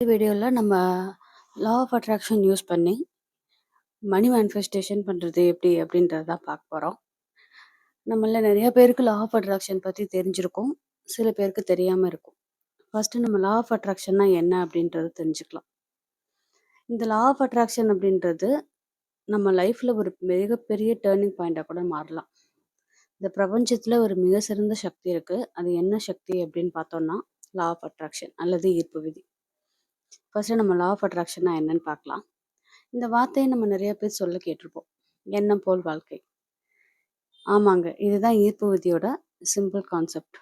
இந்த வீடியோவில் நம்ம லா ஆஃப் அட்ராக்ஷன் யூஸ் பண்ணி மணி மேனிஃபெஸ்டேஷன் பண்ணுறது எப்படி அப்படின்றத தான் பார்க்க போகிறோம் நம்மள நிறைய பேருக்கு லா ஆஃப் அட்ராக்ஷன் பற்றி தெரிஞ்சிருக்கும். சில பேருக்கு தெரியாமல் இருக்கும். ஃபஸ்ட்டு நம்ம லா ஆஃப் அட்ராக்ஷன்னா என்ன அப்படின்றத தெரிஞ்சுக்கலாம். இந்த லா ஆஃப் அட்ராக்ஷன் அப்படின்றது நம்ம லைஃப்பில் ஒரு மிகப்பெரிய டேர்னிங் பாயிண்ட்டாக கூட மாறலாம். இந்த பிரபஞ்சத்தில் ஒரு மிக சிறந்த சக்தி இருக்குது அது என்ன சக்தி அப்படின்னு பார்த்தோம்னா லா ஆஃப் அட்ராக்ஷன் அல்லது ஈர்ப்பு விதி. ஃபர்ஸ்ட் நம்ம லா ஆஃப் அட்ராக்ஷன்னா என்னன்னு பார்க்கலாம். இந்த வார்த்தையை நம்ம நிறைய பேர் சொல்ல கேட்டிருப்போம். எண்ணம் போல் வாழ்க்கை. ஆமாங்க இதுதான் ஈர்ப்பு விதியோட சிம்பிள் கான்செப்ட்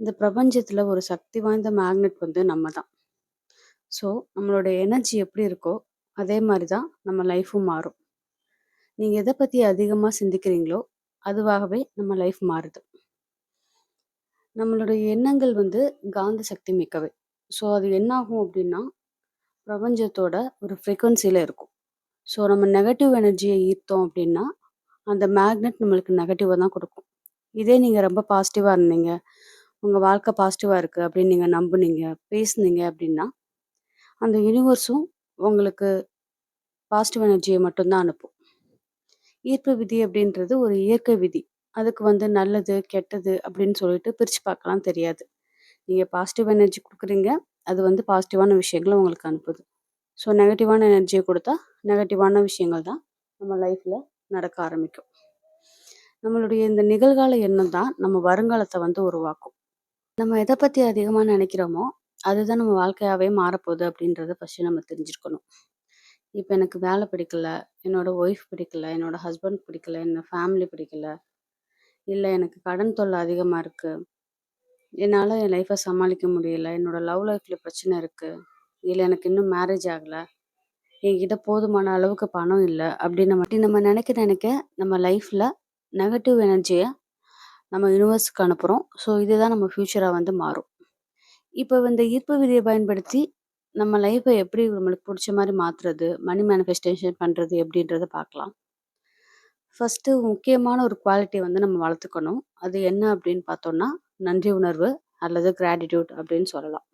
இந்த பிரபஞ்சத்தில் ஒரு சக்தி வாய்ந்த மேக்னெட் வந்து நம்ம தான் ஸோ நம்மளோட எனர்ஜி எப்படி இருக்கோ அதே மாதிரி தான் நம்ம லைஃப்பும் மாறும். நீங்கள் எதை பற்றி அதிகமாக சிந்திக்கிறீங்களோ அதுவாகவே நம்ம லைஃப் மாறுது. நம்மளுடைய எண்ணங்கள் வந்து காந்த சக்தி மிக்கவை. ஸோ அது என்னாகும் அப்படின்னா பிரபஞ்சத்தோட ஒரு ஃப்ரீக்வன்சியில் இருக்கும். ஸோ நம்ம நெகட்டிவ் எனர்ஜியை ஈர்த்தோம் அப்படின்னா அந்த மேக்னெட் நம்மளுக்கு நெகட்டிவாக தான் கொடுக்கும். இதே நீங்கள் ரொம்ப பாசிட்டிவாக இருந்தீங்க உங்கள் வாழ்க்கை பாசிட்டிவாக இருக்குது அப்படின்னு நீங்கள் நம்புனீங்க பேசுனீங்க அப்படின்னா அந்த யூனிவர்ஸும் உங்களுக்கு பாசிட்டிவ் எனர்ஜியை மட்டும்தான் அனுப்பும். ஈர்ப்பு விதி அப்படின்றது ஒரு இயற்கை விதி. அதுக்கு வந்து நல்லது கெட்டது அப்படின்னு சொல்லிட்டு பிரித்து பார்க்கலாம் தெரியாது. நீங்கள் பாசிட்டிவ் எனர்ஜி கொடுக்குறீங்க அது வந்து பாசிட்டிவான விஷயங்களை உங்களுக்கு அனுப்புது. ஸோ நெகட்டிவான எனர்ஜியை கொடுத்தா நெகட்டிவான விஷயங்கள் தான் நம்ம லைஃப்பில் நடக்க ஆரம்பிக்கும். நம்மளுடைய இந்த நிகழ்கால எண்ணம் தான் நம்ம வருங்காலத்தை வந்து உருவாக்கும். நம்ம எதை பற்றி அதிகமாக நினைக்கிறோமோ அதுதான் நம்ம வாழ்க்கையாகவே மாறப்போகுது அப்படின்றத ஃபஸ்ட்டு நம்ம தெரிஞ்சிருக்கணும். இப்போ எனக்கு வேலை பிடிக்கல என்னோட ஒய்ஃப் பிடிக்கல என்னோட ஹஸ்பண்ட் பிடிக்கல என்னோட ஃபேமிலி பிடிக்கல இல்லை எனக்கு கடன் தொல்லை அதிகமாக இருக்குது என்னால் என் லைஃப்பை சமாளிக்க முடியல. என்னோட லவ் லைஃப்ல பிரச்சனை இருக்குது இல்லை எனக்கு இன்னும் மேரேஜ் ஆகலை. என்கிட்ட போதுமான அளவுக்கு பணம் இல்லை. அப்படின்னு நம்ம நம்ம நினைக்க நினைக்க நம்ம லைஃப்பில் நெகட்டிவ் எனர்ஜியை நம்ம யூனிவர்ஸுக்கு அனுப்புகிறோம் ஸோ இதுதான் நம்ம ஃப்யூச்சராக வந்து மாறும். இப்போ இந்த ஈர்ப்பு விதியை பயன்படுத்தி நம்ம லைஃப்பை எப்படி நம்மளுக்கு பிடிச்ச மாதிரி மாற்றுறது மணி மேனிஃபெஸ்டேஷன் பண்ணுறது எப்படின்றத பார்க்கலாம். ஃபஸ்ட்டு முக்கியமான ஒரு குவாலிட்டி வந்து நம்ம வளர்த்துக்கணும். அது என்ன அப்படின்னு பார்த்தோம்னா நன்றி உணர்வு அல்லது கிராட்டிடியூட் அப்படின்னு சொல்லலாம்.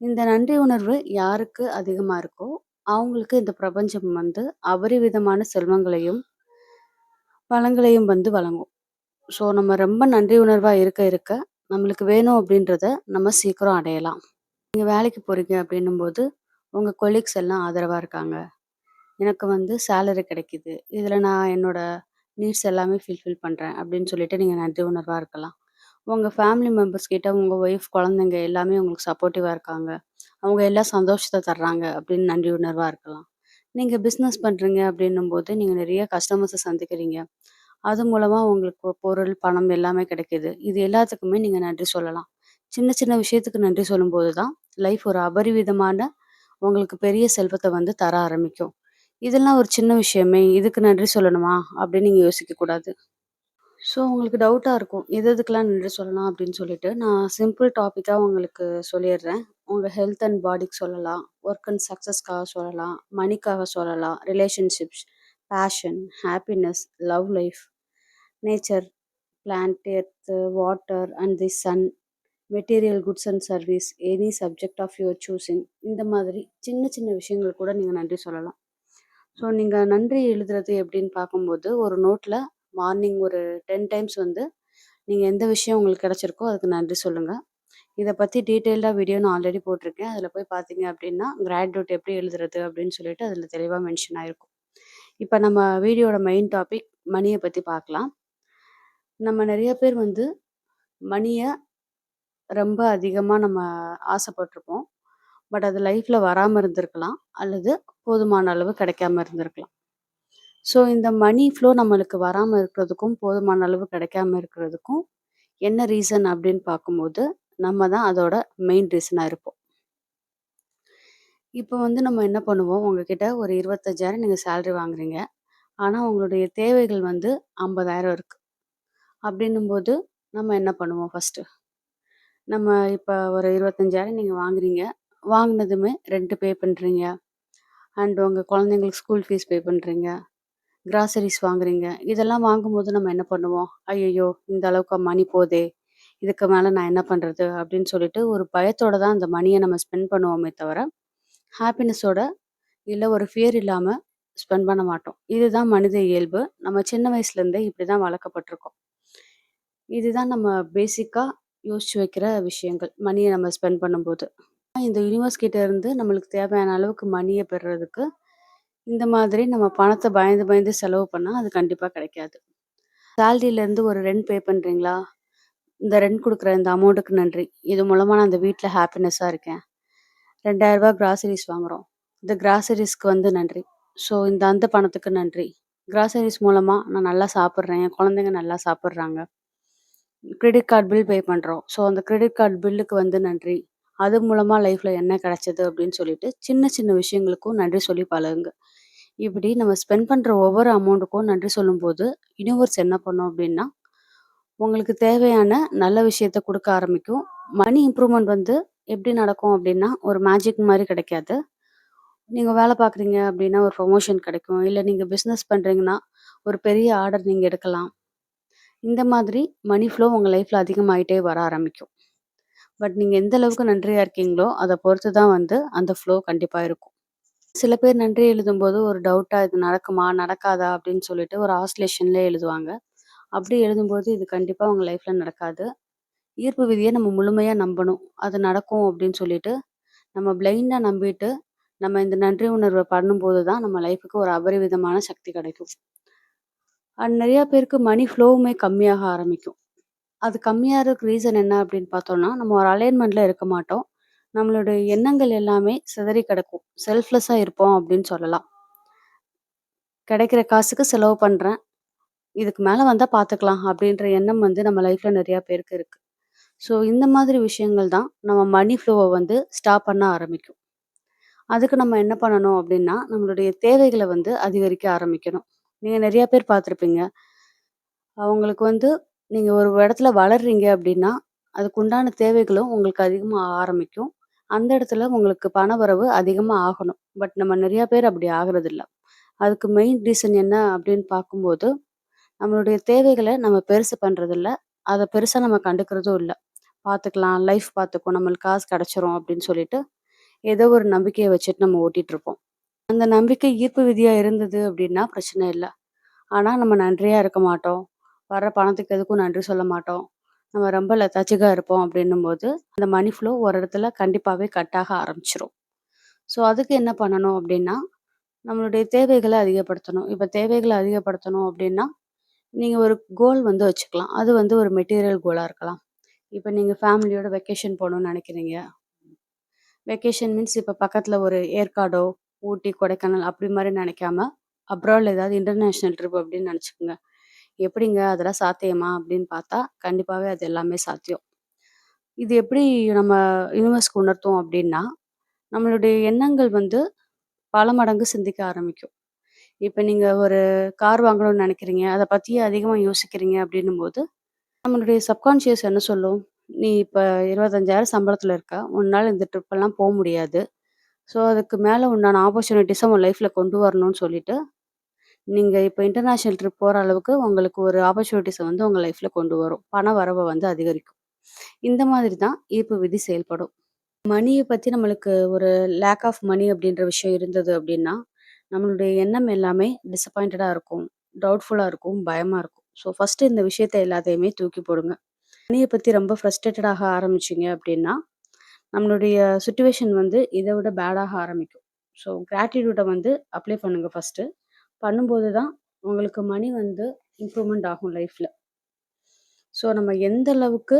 இந்த நன்றி உணர்வு யாருக்கு அதிகமாக இருக்கோ அவங்களுக்கு இந்த பிரபஞ்சம் வந்து அபரிவிதமான செல்வங்களையும் வளங்களையும் வந்து வழங்கும். ஸோ நம்ம ரொம்ப நன்றி உணர்வாக இருக்க இருக்க நம்மளுக்கு வேணும் அப்படின்றத நம்ம சீக்கிரம் அடையலாம். நீங்கள் வேலைக்கு போகிறீங்க அப்படின்னும்போது உங்கள் கொலீக்ஸ் எல்லாம் ஆதரவாக இருக்காங்க. எனக்கு வந்து சேலரி கிடைக்குது. இதில் நான் என்னோட நீட்ஸ் எல்லாமே ஃபில்ஃபில் பண்ணுறேன் அப்படின்னு சொல்லிட்டு நீங்கள் நன்றி உணர்வாக இருக்கலாம். உங்கள் ஃபேமிலி மெம்பர்ஸ் கிட்ட உங்கள் ஒய்ஃப் குழந்தைங்க எல்லாமே உங்களுக்கு சப்போர்ட்டிவாக இருக்காங்க. அவங்க எல்லாம் சந்தோஷத்தை தர்றாங்க அப்படின்னு நன்றி உணர்வாக இருக்கலாம். நீங்கள் பிஸ்னஸ் பண்ணுறீங்க அப்படின்னும் போது நீங்கள் நிறைய கஸ்டமர்ஸை சந்திக்கிறீங்க. அது மூலமாக உங்களுக்கு பொருள் பணம் எல்லாமே கிடைக்குது. இது எல்லாத்துக்குமே நீங்கள் நன்றி சொல்லலாம். சின்ன சின்ன விஷயத்துக்கு நன்றி சொல்லும்போது தான் லைஃப் ஒரு அபரிவிதமான உங்களுக்கு பெரிய செல்வத்தை வந்து தர ஆரம்பிக்கும். இதெல்லாம் ஒரு சின்ன விஷயமே. இதுக்கு நன்றி சொல்லணுமா அப்படின்னு நீங்கள் யோசிக்கக்கூடாது. ஸோ உங்களுக்கு டவுட்டாக இருக்கும். எது எதுக்கெல்லாம் நன்றி சொல்லலாம் அப்படின்னு சொல்லிட்டு நான் சிம்பிள் டாப்பிக்காக உங்களுக்கு சொல்லிடுறேன். உங்கள் ஹெல்த் அண்ட் பாடிக்கு சொல்லலாம். ஒர்க் அண்ட் சக்ஸஸ்க்காக சொல்லலாம். மணிக்காக சொல்லலாம். Relationships passion happiness love life nature plant earth water and the sun material goods and service any subject of your choosing இந்த மாதிரி சின்ன சின்ன விஷயங்கள் கூட நீங்கள் நன்றி சொல்லலாம். ஸோ நீங்கள் நன்றி எழுதுறது எப்படின்னு பார்க்கும்போது ஒரு நோட்டில் மார்னிங் ஒரு டென் டைம்ஸ் வந்து நீங்கள் எந்த விஷயம் உங்களுக்கு கிடச்சிருக்கோ அதுக்கு நன்றி சொல்லுங்கள் இதை பற்றி டீட்டெயில்டாக வீடியோ நான் ஆல்ரெடி போட்டிருக்கேன். அதில் போய் பார்த்தீங்க அப்படின்னா கிராட்யூட் எப்படி எழுதுறது அப்படின்னு சொல்லிட்டு அதில் தெளிவாக மென்ஷன் ஆகிருக்கும் இப்போ நம்ம வீடியோட மெயின் டாபிக் மணியை பற்றி பார்க்கலாம். நம்ம நிறைய பேர் வந்து மணியை ரொம்ப அதிகமாக நம்ம ஆசைப்பட்டிருப்போம். பட் அது லைஃப்பில் வராமல் இருந்திருக்கலாம். அல்லது போதுமான அளவு கிடைக்காம இருந்திருக்கலாம். ஸோ இந்த மணி ஃப்ளோ நம்மளுக்கு வராமல் இருக்கிறதுக்கும் போதுமான அளவு கிடைக்காம இருக்கிறதுக்கும் என்ன ரீசன் அப்படின்னு பார்க்கும்போது நம்ம தான் அதோட மெயின் ரீசனாக இருப்போம். இப்போ வந்து நம்ம என்ன பண்ணுவோம்? உங்ககிட்ட ஒரு இருபத்தஞ்சாயிரம் நீங்கள் சேலரி வாங்குறீங்க. ஆனால் உங்களுடைய தேவைகள் வந்து ஐம்பதாயிரம் இருக்குது அப்படின்னும்போது நம்ம என்ன பண்ணுவோம் ஃபஸ்ட்டு நம்ம இப்போ ஒரு இருபத்தஞ்சாயிரம் நீங்கள் வாங்குறீங்க. வாங்கினதுமே ரெண்ட் பே பண்ணுறீங்க அண்ட் உங்கள் குழந்தைங்களுக்கு ஸ்கூல் ஃபீஸ் பே பண்ணுறீங்க கிராசரிஸ் வாங்குறீங்க இதெல்லாம் வாங்கும்போது நம்ம என்ன பண்ணுவோம் ஐயையோ இந்த அளவுக்கு மணி போதே இதுக்கு மேலே நான் என்ன பண்ணுறது அப்படின்னு சொல்லிட்டு ஒரு பயத்தோட தான் அந்த மணியை நம்ம ஸ்பெண்ட் பண்ணுவோமே தவிர, ஹாப்பினஸோட இல்லை ஒரு ஃபியர் இல்லாமல் ஸ்பெண்ட் பண்ண மாட்டோம். இதுதான் மனித இயல்பு. நம்ம சின்ன வயசுலேருந்தே இப்படி தான் வளர்க்கப்பட்டிருக்கோம் இதுதான் நம்ம பேசிக்காக யோசிச்சு வைக்கிற விஷயங்கள். மணியை நம்ம ஸ்பெண்ட் பண்ணும்போது. இந்த யூனிவர்ஸ் கிட்ட இருந்து நம்மளுக்கு தேவையான அளவுக்கு மணியை பெறுறதுக்கு, இந்த மாதிரி நம்ம பணத்தை பயந்து பயந்து செலவு பண்ணால் அது கண்டிப்பாக கிடைக்காது. சேலரிலேருந்து ஒரு ரெண்ட் பே பண்ணுறீங்களா இந்த ரெண்ட் கொடுக்குற இந்த அமௌண்ட்டுக்கு நன்றி. இது மூலமாக நான் இந்த வீட்டில் ஹாப்பினஸ்ஸாக இருக்கேன். ரெண்டாயிரரூபா கிராசரிஸ் வாங்குகிறோம் இந்த கிராசரிஸ்க்கு வந்து நன்றி. ஸோ இந்த அந்த பணத்துக்கு நன்றி. கிராசரிஸ் மூலமாக நான் நல்லா சாப்பிட்றேன் என் குழந்தைங்க நல்லா சாப்பிட்றாங்க கிரெடிட் கார்டு பில் பே பண்ணுறோம் ஸோ அந்த கிரெடிட் கார்டு பில்லுக்கு வந்து நன்றி. அது மூலமாக லைஃப்பில் என்ன கிடைச்சது அப்படின்னு சொல்லிட்டு, சின்ன சின்ன விஷயங்களுக்கும் நன்றி சொல்லி பழகுங்க. இப்படி நம்ம ஸ்பெண்ட் பண்ணுற ஒவ்வொரு அமௌண்ட்டுக்கும் நன்றி சொல்லும்போது, யூனிவர்ஸ் என்ன பண்ணும் அப்படின்னா, உங்களுக்கு தேவையான நல்ல விஷயத்த கொடுக்க ஆரம்பிக்கும். மணி இம்ப்ரூவ்மெண்ட் வந்து எப்படி நடக்கும் அப்படின்னா, ஒரு மேஜிக் மாதிரி கிடைக்காது. நீங்கள் வேலை பார்க்குறீங்க அப்படின்னா, ஒரு ப்ரொமோஷன் கிடைக்கும். இல்லை நீங்கள் பிஸ்னஸ் பண்ணுறீங்கன்னா ஒரு பெரிய ஆர்டர் நீங்கள் எடுக்கலாம். இந்த மாதிரி மணி ஃப்ளோ உங்கள் லைஃப்பில் அதிகமாகிட்டே வர ஆரம்பிக்கும். பட் நீங்கள் எந்த அளவுக்கு நன்றியாக இருக்கீங்களோ, அதை பொறுத்து தான் வந்து அந்த ஃப்ளோ கண்டிப்பாக இருக்கும். சில பேர் நன்றி எழுதும்போது ஒரு டவுட்டா இது நடக்குமா? நடக்காதா? அப்படின்னு சொல்லிட்டு ஒரு ஆசிலேஷன்ல எழுதுவாங்க. அப்படி எழுதும்போது இது கண்டிப்பா உங்க லைஃப்ல நடக்காது. ஈர்ப்பு விதிய நம்ம முழுமையா நம்பணும். அது நடக்கும் அப்படின்னு சொல்லிட்டு, நம்ம பிளைண்டா நம்பிட்டு, நம்ம இந்த நன்றி உணர்வ பண்ணும்போது தான் நம்ம லைஃப்க்கு ஒரு அபரிவிதமான சக்தி கிடைக்கும். அண்ட் நிறைய பேருக்கு மணி ஃப்ளோவுமே கம்மியாக ஆரம்பிக்கும். அது கம்மியாகறதுக்கு ரீசன் என்ன அப்படின்னு பார்த்தோம்னா, நம்ம ஒரு அலைன்மெண்ட்ல இருக்க மாட்டோம். நம்மளுடைய எண்ணங்கள் எல்லாமே சிதறி கிடக்கும். செல்ஃப்லெஸ்ஸாக இருப்போம் அப்படின்னு சொல்லலாம். கிடைக்கிற காசுக்கு செலவு பண்ணுறேன் இதுக்கு மேலே வந்தால் பார்த்துக்கலாம் அப்படின்ற எண்ணம் வந்து நம்ம லைஃப்பில் நிறையா பேருக்கு இருக்குது ஸோ இந்த மாதிரி விஷயங்கள் தான் நம்ம மணி ஃப்ளோவை வந்து ஸ்டாப் பண்ண ஆரம்பிக்கும். அதுக்கு நம்ம என்ன பண்ணணும் அப்படின்னா, நம்மளுடைய தேவைகளை வந்து அதிகரிக்க ஆரம்பிக்கணும். நீங்கள் நிறையா பேர் பார்த்துருப்பீங்க. அவங்களுக்கு வந்து நீங்கள் ஒரு இடத்துல வளர்றீங்க அப்படின்னா, அதுக்கு உண்டான தேவைகளும் உங்களுக்கு அதிகமாக ஆரம்பிக்கும். அந்த இடத்துல உங்களுக்கு பணவரவு அதிகமா ஆகணும். பட் நம்ம நிறைய பேர் அப்படி ஆகுறதில்ல. அதுக்கு மெயின் ரீசன் என்ன அப்படின்னு பார்க்கும்போது, நம்மளுடைய தேவைகள நம்ம பெருசு பண்றதில்ல. அத பெருசா நம்ம கண்டுக்கிறதும் இல்ல. பார்த்துக்கலாம், லைஃப் பார்த்துக்கும், நம்மளுக்கு காசு கிடைச்சிரும் அப்படின்னு சொல்லிட்டு, ஏதோ ஒரு நம்பிக்கைய வச்சுட்டு நம்ம ஓட்டிட்டுருப்போம். அந்த நம்பிக்கை ஈர்ப்பு விதியா இருந்தது அப்படின்னா பிரச்சனை இல்ல. ஆனா நம்ம நன்றியா இருக்க மாட்டோம். வர்ற பணத்துக்கு எதுக்கும் நன்றி சொல்ல மாட்டோம். நம்ம ரொம்ப லத்தாச்சிக்காக இருப்போம் அப்படின்னும் போது அந்த மணி ஃப்ளோ ஒரு இடத்துல கண்டிப்பாகவே கட் ஆக ஸோ அதுக்கு என்ன பண்ணணும் அப்படின்னா, நம்மளுடைய தேவைகளை அதிகப்படுத்தணும். இப்போ தேவைகளை அதிகப்படுத்தணும் அப்படின்னா, நீங்கள் ஒரு கோல் வந்து வச்சுக்கலாம். அது வந்து ஒரு மெட்டீரியல் கோலாக இருக்கலாம். இப்போ நீங்கள் ஃபேமிலியோட வெக்கேஷன் போகணும்னு நினைக்கிறீங்க. வெக்கேஷன் மீன்ஸ் இப்போ பக்கத்தில் ஒரு ஏற்காடோ, ஊட்டி, கொடைக்கானல் அப்படி மாதிரி நினைக்காம, அப்ராட்ல ஏதாவது இன்டர்நேஷனல் ட்ரிப் அப்படின்னு நினச்சிக்கோங்க எப்படிங்க அதெல்லாம் சாத்தியமா? அப்படின்னு பார்த்தா, கண்டிப்பாவே அது எல்லாமே சாத்தியம். இது எப்படி நம்ம யூனிவர்ஸ்க்கு உணர்த்தும் அப்படின்னா, நம்மளுடைய எண்ணங்கள் வந்து பல மடங்கு சிந்திக்க ஆரம்பிக்கும். இப்ப நீங்க ஒரு கார் வாங்கணும்னு நினைக்கிறீங்க. அத பத்தியே அதிகமா யோசிக்கிறீங்க அப்படின்னும்போது, நம்மளுடைய சப்கான்ஷியஸ் என்ன சொல்லும்? "நீ இப்ப 25,000 சம்பளத்துல இருக்க. உன்னால இந்த ட்ரிப் எல்லாம் போ முடியாது. ஸோ அதுக்கு மேல உண்டான ஆப்பர்ச்சுனிட்டீஸ உன் லைஃப்ல கொண்டு வரணும்னு சொல்லிட்டு, நீங்க இப்போ இன்டர்நேஷனல் ட்ரிப் போற அளவுக்கு உங்களுக்கு ஒரு ஆப்பர்ச்சுனிட்டிஸை வந்து உங்க லைஃப்ல கொண்டு வரும். பண வரவை வந்து அதிகரிக்கும். இந்த மாதிரி தான் ஈர்ப்பு விதி செயல்படும். மணியை பற்றி நம்மளுக்கு ஒரு லேக் ஆஃப் மணி அப்படின்ற விஷயம் இருந்தது அப்படின்னா, நம்மளுடைய எண்ணம் எல்லாமே டிசப்பாயிண்டடாக இருக்கும். டவுட்ஃபுல்லாக இருக்கும். பயமாக இருக்கும். ஸோ ஃபஸ்ட்டு இந்த விஷயத்த எல்லாத்தையுமே தூக்கி போடுங்க. மணியை பற்றி ரொம்ப ஃப்ரஸ்ட்ரேட்டடாக ஆரம்பிச்சிங்க அப்படின்னா, நம்மளுடைய சுச்சுவேஷன் வந்து இதை விட பேடாக ஆரம்பிக்கும். ஸோ கிராட்டிட்யூட வந்து அப்ளை பண்ணுங்க ஃபர்ஸ்ட்டு. பண்ணும்போது தான் உங்களுக்கு மணி வந்து இம்ப்ரூவ்மெண்ட் ஆகும் லைஃப்பில் ஸோ நம்ம எந்த அளவுக்கு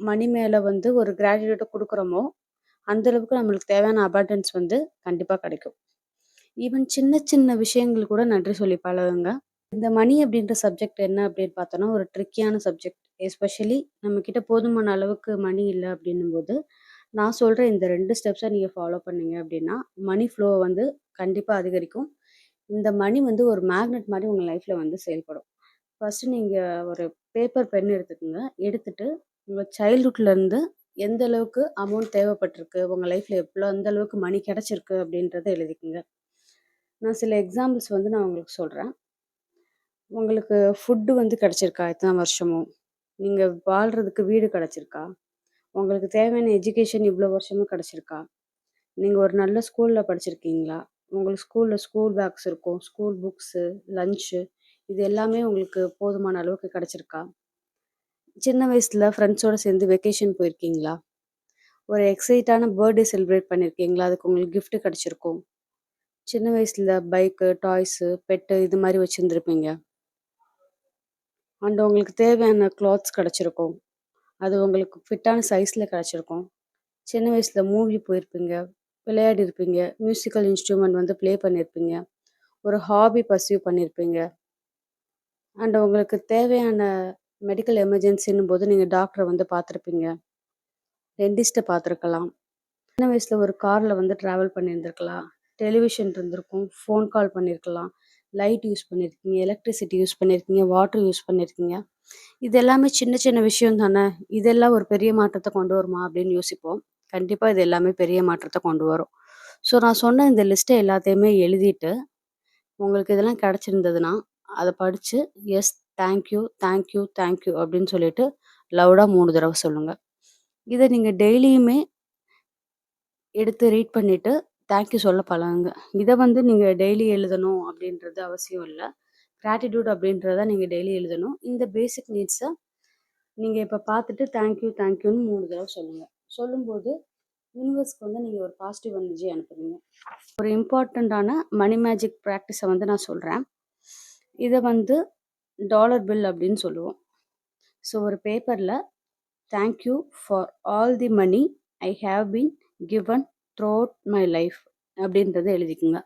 மணி மேலே வந்து ஒரு கிராஜுவேட்டை கொடுக்குறோமோ அந்த அளவுக்கு நம்மளுக்கு தேவையான அபார்டன்ஸ் வந்து கண்டிப்பாக கிடைக்கும். ஈவன் சின்ன சின்ன விஷயங்கள் கூட நன்றி சொல்லி பழகுங்க. இந்த மணி அப்படின்ற சப்ஜெக்ட் என்ன அப்படின்னு பார்த்தோன்னா ஒரு ட்ரிக்கியான சப்ஜெக்ட். எஸ்பெஷலி நம்மக்கிட்ட போதுமான அளவுக்கு மணி இல்ல அப்படின்னும்போது, நான் சொல்கிற இந்த ரெண்டு ஸ்டெப்ஸை நீங்கள் ஃபாலோ பண்ணீங்க அப்படின்னா, மணி ஃப்ளோ வந்து கண்டிப்பாக அதிகரிக்கும். இந்த மணி வந்து ஒரு மேக்னெட் மாதிரி உங்கள் லைஃப்பில் வந்து செயல்படும். ஃபர்ஸ்ட்டு நீங்கள் ஒரு பேப்பர், பென் எடுத்துக்கோங்க எடுத்துட்டு உங்கள் சைல்ட்ஹுட்லேருந்து எந்த அளவுக்கு அமௌண்ட் தேவைப்பட்டிருக்கு, உங்கள் லைஃப்பில் எவ்வளோ எந்த அளவுக்கு மணி கிடச்சிருக்கு அப்படின்றத எழுதிக்கோங்க நான் சில எக்ஸாம்பிள்ஸ் வந்து நான் உங்களுக்கு சொல்கிறேன் உங்களுக்கு ஃபுட்டு வந்து கிடச்சிருக்கா எத்தனை வருஷமும்? நீங்கள் வாழ்கிறதுக்கு வீடு கிடச்சிருக்கா உங்களுக்கு தேவையான எஜுகேஷன் இவ்வளோ வருஷமும் கிடச்சிருக்கா நீங்கள் ஒரு நல்ல ஸ்கூலில் படிச்சிருக்கீங்களா? உங்களுக்கு ஸ்கூலில் ஸ்கூல் பேக்ஸ் இருக்கும். ஸ்கூல் புக்ஸு, லஞ்ச்சு இது எல்லாமே உங்களுக்கு போதுமான அளவுக்கு கிடச்சிருக்கா சின்ன வயசில் ஃப்ரெண்ட்ஸோடு சேர்ந்து வெக்கேஷன் போயிருக்கீங்களா? ஒரு எக்ஸைட்டான பர்த்டே செலிப்ரேட் பண்ணியிருக்கீங்களா? அதுக்கு உங்களுக்கு கிஃப்ட் கிடச்சிருக்கும் சின்ன வயசில் பைக்கு, டாய்ஸு, பெட்டு இது மாதிரி வச்சுருந்துருப்பீங்க அண்ட் உங்களுக்கு தேவையான கிளாத்ஸ் கிடச்சிருக்கும் அது உங்களுக்கு ஃபிட்டான சைஸில் கிடச்சிருக்கும் சின்ன வயசில் மூவி போயிருப்பீங்க. விளையாடிருப்பீங்க மியூசிக்கல் இன்ஸ்ட்ருமெண்ட் வந்து ப்ளே பண்ணியிருப்பீங்க. ஒரு ஹாபி பர்சியூ பண்ணியிருப்பீங்க. அண்ட் உங்களுக்கு தேவையான மெடிக்கல் எமர்ஜென்சின்னும் போது நீங்கள் டாக்டரை வந்து பார்த்துருப்பீங்க. டென்டிஸ்ட்டை பார்த்துருக்கலாம். சின்ன வயசில் ஒரு காரில் வந்து ட்ராவல் பண்ணியிருந்துருக்கலாம் டெலிவிஷன் இருந்திருக்கும். ஃபோன் கால் பண்ணியிருக்கலாம். லைட் யூஸ் பண்ணியிருக்கீங்க. எலக்ட்ரிசிட்டி யூஸ் பண்ணியிருக்கீங்க. வாட்டர் யூஸ் பண்ணியிருக்கீங்க. இது எல்லாமே சின்ன சின்ன விஷயம் தானே! இதெல்லாம் ஒரு பெரிய மாற்றத்தை கொண்டு வருமா? அப்படின்னு யோசிப்போம். கண்டிப்பாக இது எல்லாமே பெரிய மாற்றத்தை கொண்டு வரும். ஸோ நான் சொன்ன இந்த லிஸ்ட்டை எல்லாத்தையுமே எழுதிட்டு, உங்களுக்கு இதெல்லாம் கிடச்சிருந்ததுன்னா அதை படித்து yes, thank you, thank you, thank you அப்படின்னு சொல்லிட்டு லவுடாக மூணு தடவை சொல்லுங்கள் இதை நீங்கள் டெய்லியுமே எடுத்து ரீட் பண்ணிவிட்டு தேங்க் யூ சொல்ல பழகுங்க. இதை வந்து நீங்கள் டெய்லி எழுதணும் அப்படின்றது அவசியம் இல்லை கிராட்டிடியூட் அப்படின்றத நீங்கள் டெய்லி எழுதணும். இந்த பேசிக் நீட்ஸை நீங்கள் இப்போ பார்த்துட்டு தேங்க் யூ, தேங்க் யூன்னு 3 தடவ சொல்லுங்க. சொல்லும்போது யூனிவர்ஸ்க்கு வந்து நீங்கள் ஒரு பாசிட்டிவ் எனர்ஜி அனுப்புறீங்க. ஒரு இம்பார்ட்டண்ட்டான மணி மேஜிக் ப்ராக்டிஸை வந்து நான் சொல்கிறேன் இதை வந்து டாலர் பில் அப்படின்னு சொல்லுவோம். ஸோ ஒரு பேப்பரில் thank you for all the money I have been given throughout my life அப்படின்றத எழுதிக்குங்க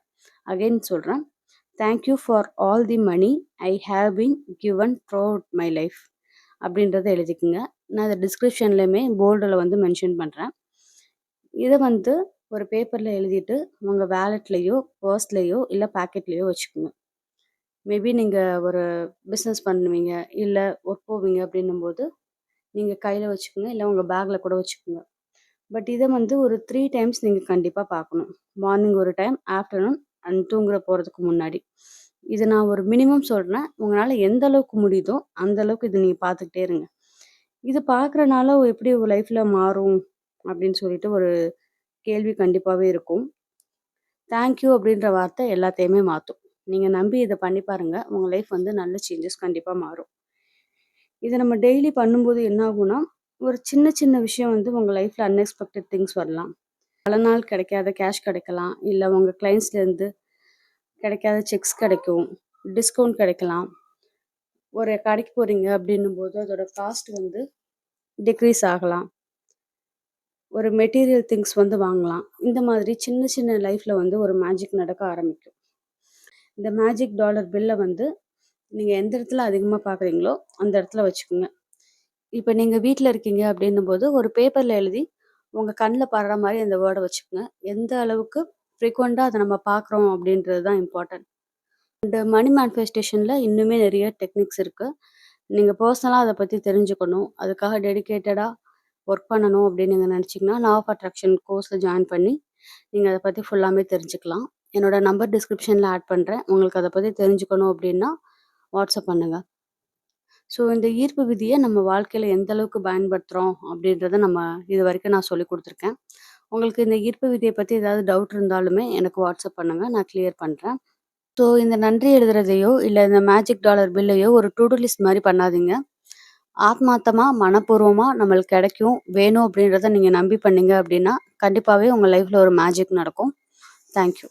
அகைன் சொல்கிறேன் thank you for all the money I have been given throughout my life அப்படின்றத எழுதிக்குங்க நான் அதை டிஸ்கிரிப்ஷன்லையுமே போர்டில் வந்து மென்ஷன் பண்ணுறேன் இதை வந்து ஒரு பேப்பரில் எழுதிட்டு உங்கள் வேலெட்லேயோ பர்ஸ்லேயோ இல்லை பேக்கெட்லேயோ வச்சுக்கோங்க. மேபி நீங்கள் ஒரு பிஸ்னஸ் பண்ணுவீங்க, இல்லை ஒர்க் போவீங்க அப்படின்னும்போது, நீங்கள் கையில் வச்சுக்கோங்க. இல்லை உங்கள் பேக்கில் கூட வச்சுக்கோங்க. பட் இதை வந்து ஒரு த்ரீ டைம்ஸ் நீங்கள் கண்டிப்பாக பார்க்கணும். மார்னிங் ஒரு டைம், ஆஃப்டர்நூன் அண்ட் தூங்குற போகிறதுக்கு முன்னாடி. இது நான் ஒரு மினிமம் சொல்கிறேன் உங்களால் எந்த அளவுக்கு முடியுதோ, அந்த அளவுக்கு நீங்கள் பார்த்துக்கிட்டே இருங்க. இது பார்க்குறனால எப்படி ஒரு லைஃப்ல மாறும் அப்படின்னு சொல்லிட்டு ஒரு கேள்வி கண்டிப்பாவே இருக்கும். தேங்க் யூ அப்படின்ற வார்த்தை எல்லாத்தையுமே மாத்தும். நீங்க நம்பி இத பண்ணி பாருங்க. உங்க லைஃப் வந்து நல்ல சேஞ்சஸ் கண்டிப்பா மாறும். இத நம்ம டெய்லி பண்ணும்போது என்ன ஆகும்னா, ஒரு சின்ன சின்ன விஷயம் வந்து உங்க லைஃப்ல அன்எக்ஸ்பெக்டட் திங்ஸ் வரலாம். பல நாள் கிடைக்காத கேஷ் கிடைக்கலாம். இல்ல உங்க கிளையண்ட்ஸ்லேருந்து கிடைக்காத செக்ஸ் கிடைக்கும். டிஸ்கவுண்ட் கிடைக்கலாம். ஒரு கடைக்கு போறீங்க அப்படின்னும்போது அதோட காஸ்ட் வந்து டிக்ரீஸ் ஆகலாம். ஒரு மெட்டீரியல் திங்ஸ் வந்து வாங்கலாம். இந்த மாதிரி சின்ன சின்ன லைஃப்ல வந்து ஒரு மேஜிக் நடக்க ஆரம்பிக்கும். இந்த மேஜிக் டாலர் பில்ல வந்து நீங்க எந்த இடத்துல அதிகமா பார்க்குறீங்களோ, அந்த இடத்துல வச்சுக்கோங்க. இப்ப நீங்க வீட்டில் இருக்கீங்க அப்படின்னும் போது ஒரு பேப்பர்ல எழுதி உங்க கண்ணில் படுற மாதிரி அந்த வேர்டை வச்சுக்கோங்க. எந்த அளவுக்கு ஃப்ரீக்வென்ட்டா அதை நம்ம பார்க்குறோம் அப்படின்றது தான் இம்பார்ட்டன்ட். இந்த மணி மேனிஃபெஸ்டேஷனில் இன்னுமே நிறைய டெக்னிக்ஸ் இருக்குது நீங்கள் பர்சனலாக அதை பற்றி தெரிஞ்சுக்கணும். அதுக்காக டெடிகேட்டடாக ஒர்க் பண்ணணும் அப்படின்னு நீங்கள் நினச்சிங்கன்னா லா ஆஃப் அட்ராக்ஷன் கோர்ஸில் ஜாயின் பண்ணி, நீங்கள் அதை பற்றி ஃபுல்லாமே தெரிஞ்சுக்கலாம். என்னோடய நம்பர் டிஸ்கிரிப்ஷனில் ஆட் பண்ணுறேன் உங்களுக்கு அதை பற்றி தெரிஞ்சுக்கணும் அப்படின்னா, வாட்ஸ்அப் பண்ணுங்கள் ஸோ இந்த ஈர்ப்பு விதியை நம்ம வாழ்க்கையில் எந்த அளவுக்கு பயன்படுத்துகிறோம் அப்படின்றத நம்ம இது வரைக்கும் நான் சொல்லிக் கொடுத்துருக்கேன். உங்களுக்கு இந்த ஈர்ப்பு விதியை பற்றி ஏதாவது டவுட் இருந்தாலுமே எனக்கு வாட்ஸ்அப் பண்ணுங்கள் நான் கிளியர் பண்ணுறேன் ஸோ இந்த நன்றி எழுதுறதையோ, இல்ல இந்த மேஜிக் டாலர் பில்லையோ ஒரு டூ டூ லிஸ்ட் மாரி பண்ணாதீங்க. ஆத்மார்த்தமா, மனப்பூர்வமா நம்மளுக்கு கிடைக்கும், வேணும் அப்படின்றத நீங்க நம்பி பண்ணீங்க அப்படின்னா, கண்டிப்பாவே உங்க லைஃப்ல ஒரு மேஜிக் நடக்கும். Thank you.